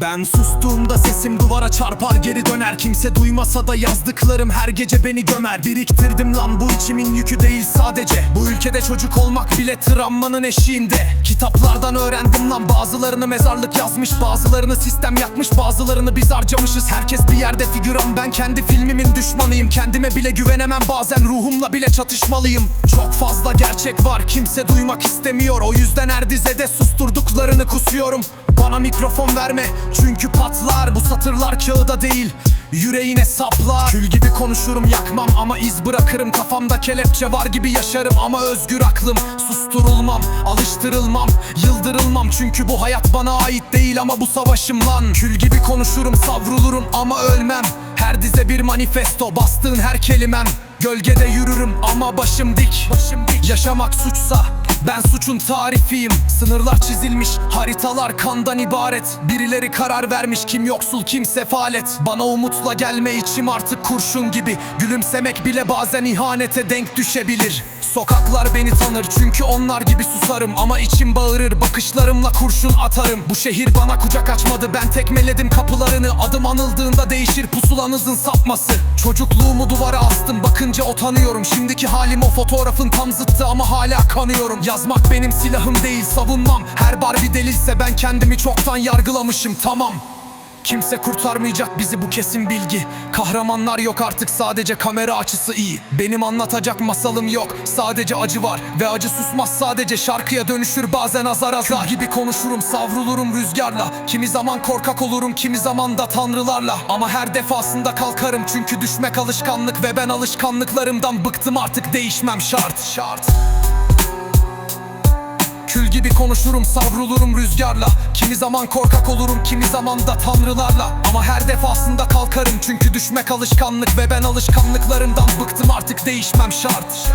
Ben sustuğumda sesim duvara çarpar geri döner. Kimse duymasa da yazdıklarım her gece beni gömer. Biriktirdim lan bu içimin yükü değil sadece. Bu ülkede çocuk olmak bile travmanın eşiğinde. Kitaplardan öğrendim lan bazılarını mezarlık yazmış Bazılarını sistem yakmış bazılarını biz harcamışız. Herkes bir yerde figüran ben kendi filmimin düşmanıyım. Kendime bile güvenemem bazen ruhumla bile çatışmalıyım. Çok fazla gerçek var kimse duymak istemiyor. O yüzden her dizede susturduklarını kusuyorum bana mikrofon verme çünkü patlar. Bu satırlar kağıda değil yüreğine saplar. Kül gibi konuşurum yakmam ama iz bırakırım. Kafamda kelepçe var gibi yaşarım ama özgür aklım. Susturulmam, alıştırılmam, yıldırılmam. Çünkü bu hayat bana ait değil ama bu savaşım lan. Kül gibi konuşurum savrulurum ama ölmem. Her dize bir manifesto bastığın her kelimem. Gölgede yürürüm ama başım dik, başım dik. Yaşamak suçsa ben suçun tarifiyim Sınırlar çizilmiş haritalar kandan ibaret. Birileri karar vermiş kim yoksul kim sefalet Bana umutla gelme içim artık kurşun gibi. Gülümsemek bile bazen ihanete denk düşebilir. Sokaklar beni tanır çünkü onlar gibi susarım. Ama içim bağırır bakışlarımla kurşun atarım. Bu şehir bana kucak açmadı ben tekmeledim kapılarını. Adım anıldığında değişir pusulanızın sapması. Çocukluğumu duvara astım bakınca utanıyorum. Şimdiki halim o fotoğrafın tam zıttı ama hala kanıyorum. Yazmak benim silahım değil savunmam. Her bar bir delilse ben kendimi çoktan yargılamışım. Tamam. Kimse kurtarmayacak bizi bu kesin bilgi. Kahramanlar yok artık sadece kamera açısı iyi. Benim anlatacak masalım yok sadece acı var. Ve acı susmaz sadece şarkıya dönüşür bazen azar azar. Kül gibi konuşurum savrulurum rüzgarla. Kimi zaman korkak olurum kimi zaman da tanrılarla. Ama her defasında kalkarım çünkü düşmek alışkanlık Ve ben alışkanlıklarımdan bıktım. Artık değişmem şart Şart Kül gibi konuşurum savrulurum rüzgarla. Kimi zaman korkak olurum kimi zaman da tanrılarla. Ama her defasında kalkarım çünkü düşmek alışkanlık Ve ben alışkanlıklarımdan bıktım. Artık değişmem şart